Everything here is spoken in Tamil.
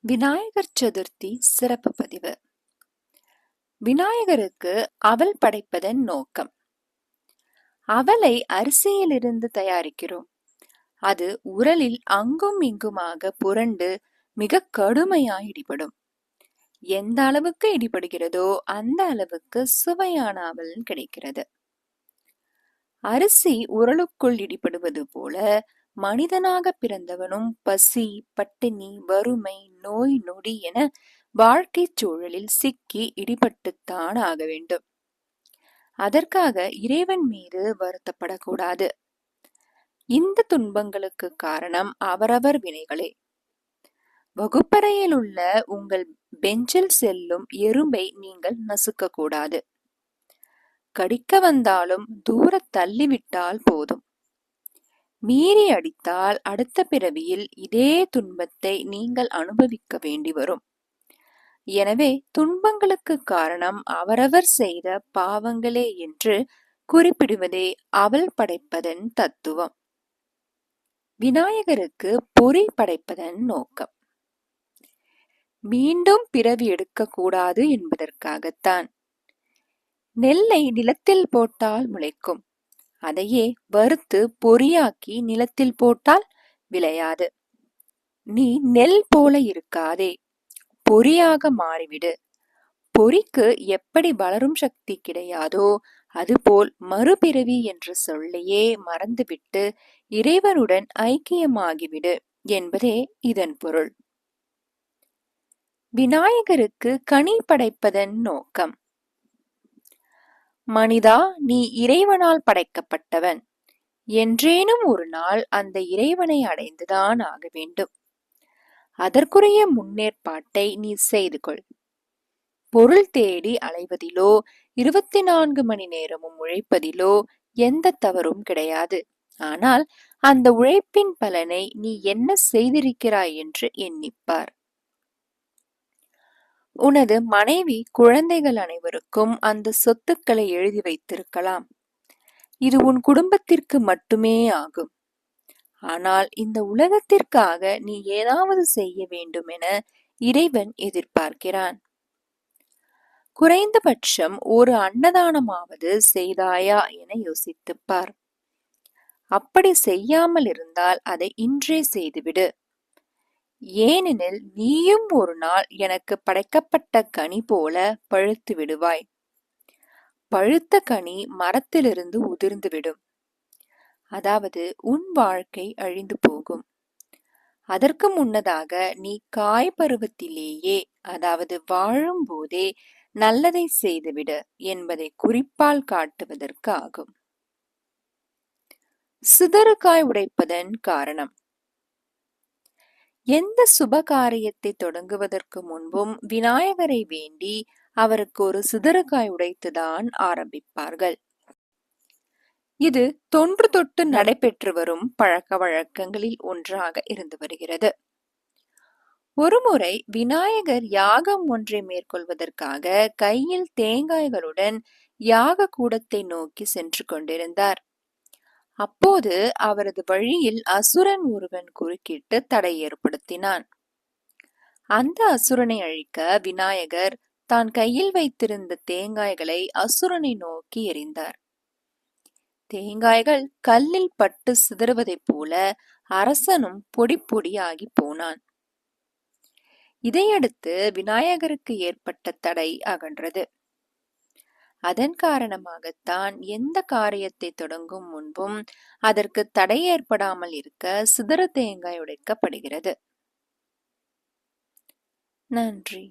விநாயகர் சதுர்த்தி சிறப்பு பதிவு. விநாயகருக்கு அவல் படைப்பதன் நோக்கம். அவலை அரிசியிலிருந்து தயாரிக்கிறோம். அது உரலில் அங்கும் இங்குமாக புரண்டு மிக கடுமையாய் இடிபடும். எந்த அளவுக்கு இடிபடுகிறதோ அந்த அளவுக்கு சுவையான அவல் கிடைக்கிறது. அரிசி உரலுக்குள் இடிபடுவது போல மனிதனாக பிறந்தவனும் பசி பட்டினி வறுமை நோய் நொடி என வாழ்க்கைச் சூழலில் சிக்கி இடிபட்டுத்தான் ஆக வேண்டும். அதற்காக இறைவன் மீது வருத்தப்படக்கூடாது. இந்த துன்பங்களுக்கு காரணம் அவரவர் வினைகளே. வகுப்பறையில் உள்ள உங்கள் பெஞ்சில் செல்லும் எறும்பை நீங்கள் நசுக்க கூடாது கடிக்க வந்தாலும் தூர தள்ளிவிட்டால் போதும். மீறி அடித்தால் அடுத்த பிறவியில் இதே துன்பத்தை நீங்கள் அனுபவிக்க வேண்டி வரும். எனவே துன்பங்களுக்கு காரணம் அவரவர் செய்த பாவங்களே என்று குறிப்பிடுவதே அவள் படைப்பதன் தத்துவம். விநாயகருக்கு பொறி படைப்பதன் நோக்கம். மீண்டும் பிறவி எடுக்கக்கூடாது என்பதற்காகத்தான். நெல்லை நிலத்தில் போட்டால் முளைக்கும். அதையே வறுத்து பொறியாக்கி நிலத்தில் போட்டால் விளையாது. நீ நெல் போல இருக்காதே பொறியாக மாறிவிடு. பொறிக்கு எப்படி வளரும் சக்தி கிடையாதோ அதுபோல் மறுபிறவி என்ற சொல்லையே மறந்துவிட்டு இறைவனுடன் ஐக்கியமாகிவிடு என்பதே இதன் பொருள். விநாயகருக்கு கனி படைப்பதன் நோக்கம். மனிதா நீ இறைவனால் படைக்கப்பட்டவன். என்றேனும் ஒரு நாள் அந்த இறைவனை அடைந்துதான் ஆக வேண்டும். அதற்குரிய முன்னேற்பாட்டை நீ செய்து கொள். பொருள் தேடி அலைவதிலோ இருபத்தி நான்கு மணி நேரமும் உழைப்பதிலோ எந்த தவறும் கிடையாது. ஆனால் அந்த உழைப்பின் பலனை நீ என்ன செய்திருக்கிறாய் என்று எண்ணிப்பார். உனது மனைவி குழந்தைகள் அனைவருக்கும் அந்த சொத்துக்களை எழுதி வைத்திருக்கலாம். இது உன் குடும்பத்திற்கு மட்டுமே ஆகும். ஆனால் இந்த உலகத்திற்காக நீ ஏதாவது செய்ய வேண்டும் என இறைவன் எதிர்பார்க்கிறான். குறைந்தபட்சம் ஒரு அன்னதானமாவது செய்தாயா என யோசித்துப்பார் அப்படி செய்யாமல் இருந்தால் அதை இன்றே செய்துவிடு. ஏனெனில் நீயும் ஒரு நாள் எனக்கு படைக்கப்பட்ட கனி போல பழுத்து விடுவாய். பழுத்த கனி மரத்திலிருந்து உதிர்ந்துவிடும் அதாவது உன் வாழ்க்கை அழிந்து போகும். அதற்கு முன்னதாக நீ காய் பருவத்திலேயே அதாவது வாழும் போதே நல்லதை செய்துவிடு என்பதை குறிப்பால் காட்டுவதற்கு ஆகும் சிதறுக்காய் உடைப்பதன் காரணம். எந்த சுப காரியத்தை தொடங்குவதற்கு முன்பும் விநாயகரை வேண்டி அவருக்கு ஒரு சிதறுகாய் உடைத்துதான் ஆரம்பிப்பார்கள். இது தொன்று தொட்டு நடைபெற்று வரும் பழக்க வழக்கங்களில் ஒன்றாக இருந்து வருகிறது. ஒருமுறை விநாயகர் யாகம் ஒன்றை மேற்கொள்வதற்காக கையில் தேங்காய்களுடன் யாக கூடத்தை நோக்கி சென்று கொண்டிருந்தார். அப்போது அவரது வழியில் அசுரன் ஒருவன் குறுக்கிட்டு தடை ஏற்படுத்தினான். அந்த அசுரனை அழிக்க விநாயகர் தான் கையில் வைத்திருந்த தேங்காய்களை அசுரனை நோக்கி எறிந்தார். தேங்காய்கள் கல்லில் பட்டு சிதறுவதைப் போல அரசனும் பொடி பொடியாகி போனான். இதையடுத்து விநாயகருக்கு ஏற்பட்ட தடை அகன்றது. அதன் காரணமாகத்தான் எந்த காரியத்தை தொடங்கும் முன்பும் அதற்கு தடை ஏற்படாமல் இருக்க சிதற தேங்காய் உடைக்கப்படுகிறது. நன்றி.